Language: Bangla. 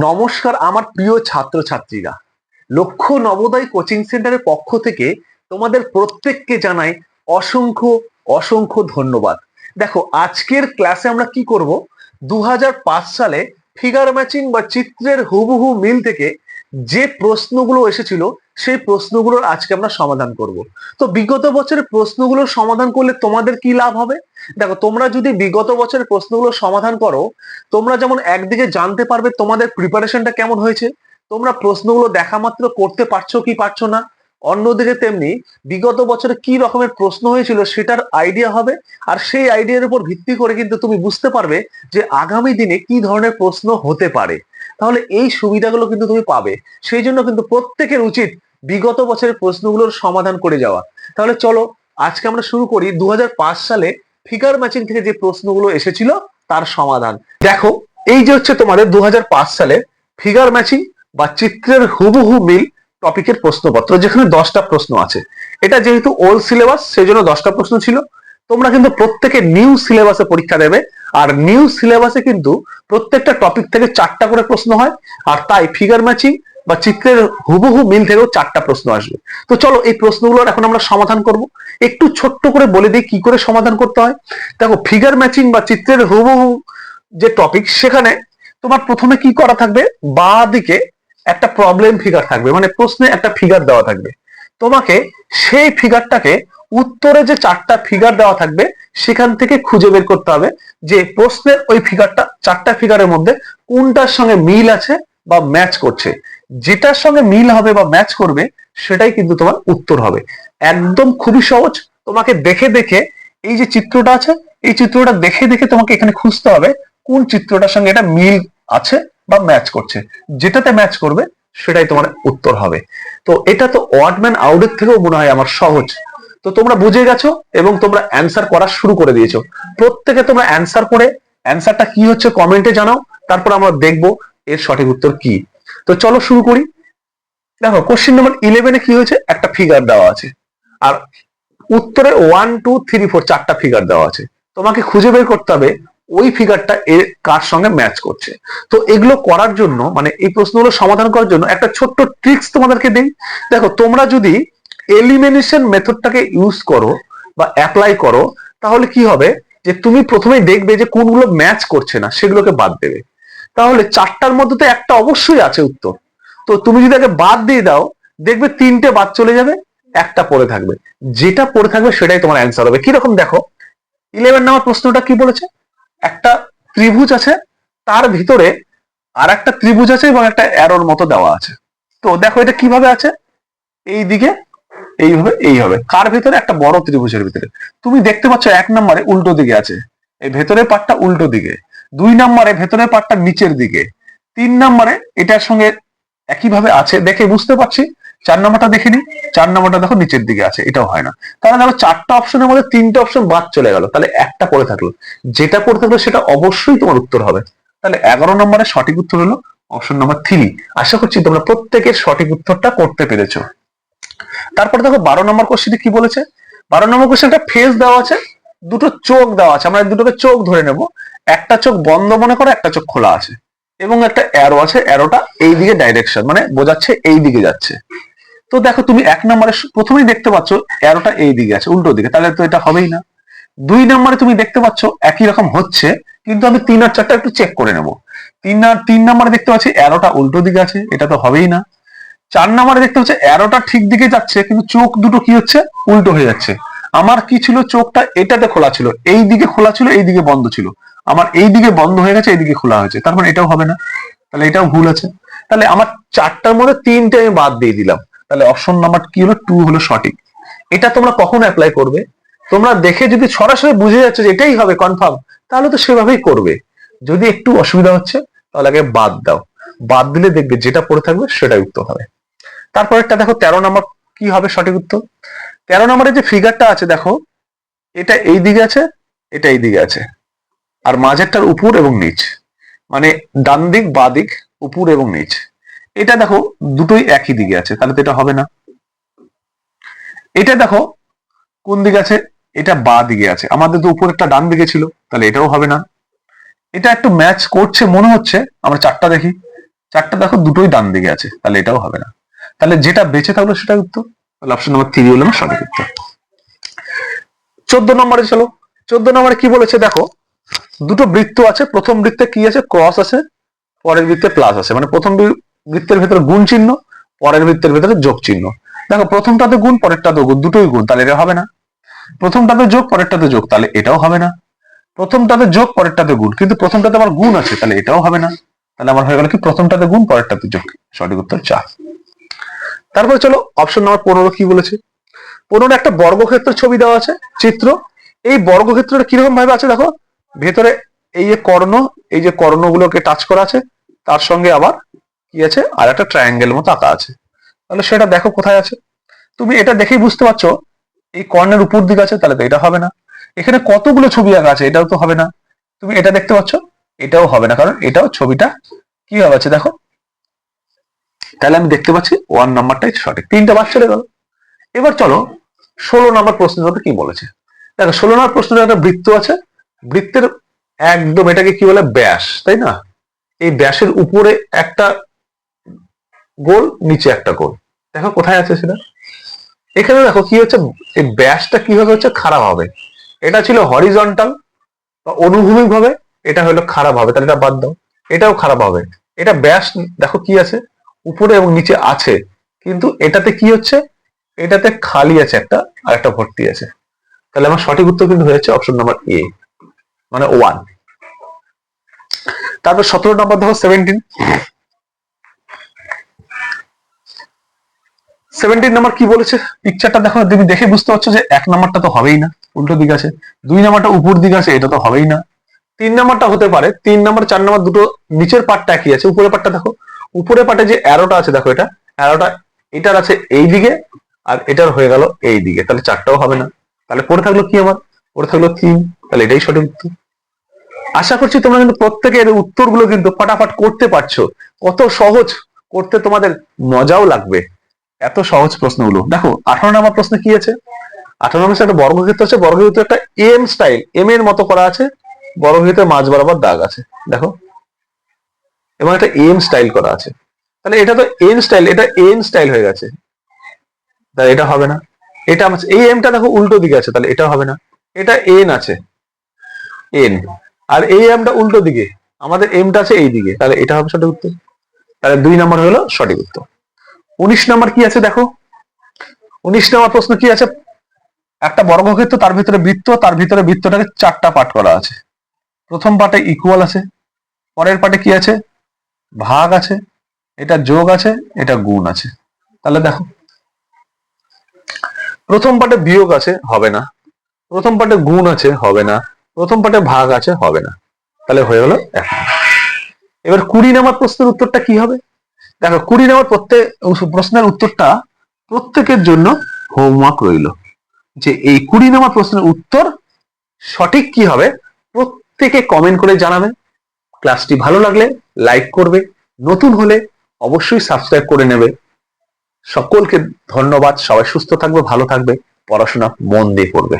নমস্কার আমার প্রিয় ছাত্রছাত্রীরা। লক্ষ্য নবোদয় কোচিং সেন্টারের পক্ষ থেকে তোমাদের প্রত্যেককে জানাই অসংখ্য অসংখ্য ধন্যবাদ। দেখো, আজকের ক্লাসে আমরা কি করব? দু হাজার পাঁচ সালে ফিগার ম্যাচিং বা চিত্রের হুবহু মিল থেকে যে প্রশ্নগুলো এসেছিল, সেই প্রশ্নগুলোর আজকে আমরা সমাধান করব। তো বিগত বছরের প্রশ্নগুলোর সমাধান করলে তোমাদের কি লাভ হবে? দেখো, তোমরা যদি বিগত বছরের প্রশ্নগুলো সমাধান করো, তোমরা যেমন একদিকে জানতে পারবে তোমাদের প্রিপারেশনটা কেমন হয়েছে, তোমরা প্রশ্নগুলো দেখা মাত্র করতে পারছ কি পারছ না, অন্যদিকে তেমনি বিগত বছরে কি রকমের প্রশ্ন হয়েছিল সেটার আইডিয়া হবে, আর সেই আইডিয়ার উপর ভিত্তি করে কিন্তু তুমি বুঝতে পারবে যে আগামী দিনে কি ধরনের প্রশ্ন হতে পারে। তাহলে এই সুবিধাগুলো কিন্তু তুমি পাবে। সেই জন্য কিন্তু প্রত্যেকের উচিত বিগত বছরের প্রশ্নগুলোর সমাধান করে যাওয়া। তাহলে চলো, আজকে আমরা শুরু করি দু সালে ফিগার ম্যাচিং থেকে যে প্রশ্নগুলো এসেছিল, তার সমাধান। দেখো, এই যে হচ্ছে তোমাদের দু হাজার পাঁচ সালে ফিগার ম্যাচিং বা চিত্রের হুবহু মিল টপিকের প্রশ্নপত্র, যেখানে দশটা প্রশ্ন আছে। এটা যেহেতু ওল্ড সিলেবাস সেই জন্য দশটা প্রশ্ন ছিল। তোমরা কিন্তু প্রত্যেকে নিউ সিলেবাসে পরীক্ষা দেবে। আর নিউ সিলেবাসে কিন্তু প্রত্যেকটা টপিক থেকে চারটা করে প্রশ্ন হয়, আর তাই ফিগার ম্যাচিং বা চিত্রের হুবহু মিল থেকেও চারটা প্রশ্ন আসবে। তো চলো এই প্রশ্নগুলোর এখন আমরা সমাধান করব। একটু ছোট্ট করে বলে দিই কি করে সমাধান করতে হয়। দেখো ফিগার ম্যাচিং বা চিত্রের হুবহু যে টপিক সেখানে তোমার প্রথমে কি করা থাকবে? বা দিকে একটা প্রবলেম ফিগার থাকবে মানে প্রশ্নে একটা ফিগার দেওয়া থাকবে। তোমাকে সেই ফিগারটাকে উত্তরে যে চারটা ফিগার দেওয়া থাকবে, সেখান থেকে খুঁজে বের করতে হবে যে প্রশ্নের ওই ফিগারটা চারটা ফিগারের মধ্যে কোনটার সঙ্গে মিল আছে বা ম্যাচ করছে। যেটার সঙ্গে মিল হবে বা ম্যাচ করবে, সেটাই কিন্তু তোমার উত্তর হবে। একদম খুবই সহজ। তোমাকে দেখে দেখে এই যে চিত্রটা আছে, এই চিত্রটা দেখে দেখে তোমাকে এখানে খুঁজতে হবে কোন চিত্রটার সঙ্গে এটা মিল আছে বা ম্যাচ করছে। যেটাতে ম্যাচ করবে, সেটাই তোমার উত্তর হবে। তো এটা তো ওয়ার্ডম্যান আউটের থেকেও মনে হয় আমার সহজ। তো তোমরা বুঝে গেছো এবং তোমরা অ্যান্সার করা শুরু করে দিয়েছ। প্রত্যেকে তোমরা অ্যান্সার করে অ্যান্সারটা কি হচ্ছে কমেন্টে জানাও, তারপর আমরা দেখব এর সঠিক উত্তর কি। তো চলো শুরু করি। দেখো কোশ্চেন নাম্বার ইলেভেনে কি হয়েছে? একটা ফিগার দেওয়া আছে। আর উত্তরে ওয়ান টু থ্রি ফোর চারটা ফিগার দেওয়া আছে। তোমাকে খুঁজে বের করতে হবে ওই ফিগারটা এর কার সঙ্গে ম্যাচ করছে। তো এগুলো করার জন্য মানে এই প্রশ্নগুলো সমাধান করার জন্য একটা ছোট্ট ট্রিক্স তোমাদেরকে দিই। দেখো, তোমরা যদি এলিমিনেশন মেথডটাকে ইউজ করো বা অ্যাপ্লাই করো, তাহলে কি হবে? যে তুমি প্রথমেই দেখবে যে কোনগুলো ম্যাচ করছে না, সেগুলোকে বাদ দেবে। তাহলে চারটার মধ্যে তো একটা অবশ্যই আছে উত্তর। তো তুমি যদি আগে বাদ দিয়ে দাও, দেখবে তিনটে বাদ চলে যাবে, একটা পড়ে থাকবে। যেটা পড়ে থাকবে সেটাই তোমার অ্যান্সার হবে। কীরকম দেখো? ইলেভেন নাম্বার প্রশ্নটা কি বলেছে? একটা ত্রিভুজ আছে, তার ভিতরে আর একটা ত্রিভুজ আছে এবং একটা অ্যারোর মতো দেওয়া আছে। তো দেখো এটা কীভাবে আছে? এই দিকে এইভাবে, এই হবে। কার ভিতরে? একটা বড় ত্রিভুজের ভিতরে। তুমি দেখতে পাচ্ছ এক নম্বরে উল্টো দিকে আছে। এই ভেতরের পাটটা উল্টো দিকে। দুই নম্বরে ভেতরের পাটটা নিচের দিকে। তিন নম্বরে এটার সঙ্গে একইভাবে আছে দেখে বুঝতে পারছি। চার নম্বরটা দেখে নি চার নম্বরটা দেখো নিচের দিকে আছে। এটাও হয় না। তাহলে দেখো চারটা অপশনের মধ্যে তিনটা অপশন বাদ চলে গেল। তাহলে একটা পড়ে থাকল। যেটা পড়ে থাকল সেটা অবশ্যই তোমার উত্তর হবে। তাহলে এগারো নম্বরের সঠিক উত্তর হলো অপশন নাম্বার থ্রি আশা করছি তোমরা প্রত্যেকের সঠিক উত্তরটা করতে পেরেছ। তারপরে দেখো বারো নম্বর কোশ্চেনে কি বলেছে? বারো নম্বর কোশ্চেনটা ফেস দেওয়া আছে, দুটো চোখ দেওয়া আছে, আমরা দুটোকে চোখ ধরে নেব। একটা চোখ বন্ধ মনে করো, একটা চোখ খোলা আছে। এবং একটা অ্যারো আছে অ্যারোটা এই দিকে ডাইরেকশন মানে বোঝাচ্ছে এই দিকে যাচ্ছে। তো দেখো তুমি এক নম্বরে প্রথমেই দেখতে পাচ্ছ অ্যারোটা এই দিকে আছে, উল্টো দিকে, তাহলে তো এটা হবেই না। দুই নম্বরে তুমি দেখতে পাচ্ছ একই রকম হচ্ছে, কিন্তু আমি তিন আর চারটা একটু চেক করে নেব। তিন আর তিন নম্বরে দেখতে পাচ্ছি অ্যারোটা উল্টো দিকে আছে, এটা তো হবেই না। চার নম্বরে দেখতে হচ্ছে অ্যারোটা ঠিক দিকে যাচ্ছে, কিন্তু চোখ দুটো কি হচ্ছে? উল্টো হয়ে যাচ্ছে। আমার কি ছিল? চোখটা এটাতে খোলা ছিল। এই দিকে খোলা ছিল এই দিকে বন্ধ ছিল। আমার এই দিকে বন্ধ হয়ে গেছে, এইদিকে খোলা হয়েছে। তার মানে এটাও হবে না। তাহলে এটাও ভুল আছে। তাহলে আমার চারটার মধ্যে তিনটে আমি বাদ দিয়ে দিলাম। তাহলে অপশন নাম্বার কি হলো টু হলো সঠিক। এটা তোমরা কখন অ্যাপ্লাই করবে? তোমরা দেখে যদি সরাসরি বুঝে যাচ্ছে যে এটাই হবে কনফার্ম তাহলে তো সেভাবেই করবে। যদি একটু অসুবিধা হচ্ছে, তাহলে আগে বাদ দাও। বাদ দিলে দেখবে যেটা পড়ে থাকবে, সেটাই উত্তর হবে। তারপর একটা দেখো, তেরো নম্বর কি হবে সঠিক উত্তর? তেরো নম্বরে যে ফিগারটা আছে, দেখো, এটা এই দিকে আছে, এটা এই দিকে আছে। আর মাঝেরটার উপর এবং নিচ। মানে ডান দিক, বা দিক, উপর এবং নিচ। এটা দেখো, দুটোই একই দিকে আছে, তাহলে তো এটা হবে না। এটা দেখো, কোন দিকে আছে? এটা বা দিকে আছে। আমাদের তো উপরেরটা ডান দিকে ছিল, তাহলে এটাও হবে না। এটা একটু ম্যাচ করছে, মনে হচ্ছে। আমরা চারটা দেখি। চারটা দেখো, দুটোই ডান দিকে আছে, তাহলে এটাও হবে না। তাহলে যেটা বেঁচে থাকল সেটা উত্তর। তাহলে অপশন নাম্বার থ্রি হলো সঠিক উত্তর। চোদ্দ নম্বরে চলো। চোদ্দ নম্বরে কি বলেছে দেখো, দুটো বৃত্ত আছে, প্রথম বৃত্তে কি আছে? ক্রস আছে, পরের বৃত্তে প্লাস আছে। মানে প্রথম বৃত্তের ভেতরে গুণ চিহ্ন, পরের বৃত্তের ভেতরে যোগ চিহ্ন। দেখো, প্রথমটাতে গুণ, পরেরটাতে গুণ দুটোই গুণ, তাহলে এটা হবে না। প্রথমটাতে যোগ, পরেরটাতে যোগ, তাহলে এটাও হবে না। প্রথমটাতে যোগ, পরেরটাতে গুণ, কিন্তু প্রথমটাতে আমার গুণ আছে, তাহলে এটাও হবে না। তাহলে আমার হয়ে গেল কি? প্রথমটাতে গুণ, পরেরটাতে যোগ। সঠিক উত্তর চার। তারপরে চলো অপশন নাম্বার পনেরো কি বলেছে? পনেরো একটা বর্গক্ষেত্র ছবি দেওয়া আছে, চিত্র। এই বর্গক্ষেত্রটা কীরকম ভাবে আছে দেখো? ভেতরে এই যে কর্ণ, এই যে কর্ণগুলোকে টাচ করা আছে, তার সঙ্গে আবার কি আছে? আর একটা ট্রায়াঙ্গেল মতো আঁকা আছে। তাহলে সেটা দেখো কোথায় আছে? তুমি এটা দেখেই বুঝতে পারছ, এই কর্ণের উপর দিক আছে, তাহলে তো এটা হবে না। এখানে কতগুলো ছবি আঁকা আছে, এটাও তো হবে না। তুমি এটা দেখতে পাচ্ছ, এটাও হবে না, কারণ এটাও ছবিটা কি হবে আছে দেখো? তাহলে আমি দেখতে পাচ্ছি ওয়ান নাম্বারটাই সঠিক। তিনটা বাদ চলে গেল। এবার চলো, ষোলো নাম্বার প্রশ্নের মধ্যে কি বলেছে? দেখো, ষোলো নাম্বার প্রশ্নের একটা বৃত্ত আছে। বৃত্তের একদম এটাকে কি বলে? ব্যাস, তাই না? এই ব্যাসের উপরে একটা গোল, নিচে একটা গোল। দেখো, কোথায় আছে সেটা? এখানে দেখো কি হচ্ছে? এই ব্যাসটা কীভাবে হচ্ছে? খারাপ হবে। এটা ছিল হরিজন্টাল বা অনুভূমিক ভাবে, এটা হলো খারাপ হবে। তাহলে এটা বাদ দাও। এটাও খারাপ হবে। এটা ব্যাস, দেখো কি আছে? উপরে এবং নিচে আছে। কিন্তু এটাতে কি হচ্ছে? এটাতে খালি আছে একটা আর একটা ভর্তি আছে। তাহলে আমার সঠিক উত্তর কিন্তু হয়েছে অপশন নাম্বার এ মানে ওয়ান তারপর সতেরো নাম্বার দেখো সেভেন্টিন সেভেন্টিন নাম্বার কি বলেছে? পিকচারটা দেখো তুমি দেখে বুঝতে পারছ যে এক নাম্বারটা তো হবেই না, উল্টো দিক আছে। দুই নাম্বারটা উপর দিক আছে, এটা তো হবেই না। তিন নাম্বারটা হতে পারে, তিন নাম্বার চার নাম্বার দুটো নিচের পাটটা একই আছে, উপরের পাটটা দেখো। উপরের পাটে যে অ্যারোটা আছে, দেখো এটা অ্যারোটা এটার আছে এই দিকে আর এটার হয়ে গেল এই দিকে। তাহলে চারটাও হবে না। তাহলে পড়ে থাকল কি আমার? পড়ে থাকল তিন তাহলে এটাই সঠিক উত্তর। আশা করছি তোমরা কিন্তু প্রত্যেকের উত্তরগুলো কিন্তু ফটাফট করতে পারছ। কত সহজ করতে তোমাদের মজাও লাগবে। এত সহজ প্রশ্নগুলো। দেখো, আঠারো নম্বর প্রশ্ন কি আছে? আঠারো নম্বর একটা বর্গক্ষেত্র আছে। বর্গক্ষেত্র একটা এম স্টাইল এম এর মতো করা আছে। বর্গক্ষেত্রে মাঝ বরাবর দাগ আছে। দেখো এবং একটা এম স্টাইল করা আছে। তাহলে এটা তো এন স্টাইল এটা এন স্টাইল হয়ে গেছে। তাহলে এটা হবে না। এটা এই এমটা দেখো উল্টো দিকে আছে, তাহলে এটা হবে না। এটা এন আছে। এন আর এই এমটা উল্টো দিকে, আমাদের এমটা আছে এই দিকে। তাহলে এটা হবে সঠিক উত্তর। তাহলে দুই নম্বর হলো সঠিক উত্তর। উনিশ নম্বর কি আছে দেখো? উনিশ নম্বর প্রশ্ন কি আছে? একটা বর্গক্ষেত্র, তার ভিতরে বৃত্ত, তার ভিতরে বৃত্তটাকে চারটা পার্ট করা আছে। প্রথম পার্টে ইকুয়াল আছে। পরের পার্টে কি আছে? ভাগ আছে, এটা যোগ আছে, এটা গুণ আছে। তাহলে দেখো, প্রথম পার্টে বিয়োগ আছে, হবে না। প্রথম পার্টে গুণ আছে, হবে না। প্রথম পার্টে ভাগ আছে, হবে না। তাহলে হয়ে গেল এবার কুড়ি নাম্বার প্রশ্নের উত্তরটা কি হবে? দেখো, কুড়ি নাম্বার প্রত্যেক প্রশ্নের উত্তরটা প্রত্যেকের জন্য হোমওয়ার্ক রইল। যে এই কুড়ি নাম্বার প্রশ্নের উত্তর সঠিক কি হবে, প্রত্যেকে কমেন্ট করে জানাবে। ক্লাসটি ভালো লাগলে লাইক করবে, নতুন হলে অবশ্যই সাবস্ক্রাইব করে নেবে। সকলকে ধন্যবাদ, সবাই সুস্থ থাকবে, ভালো থাকবে, পড়াশোনা মন দিয়ে করবে।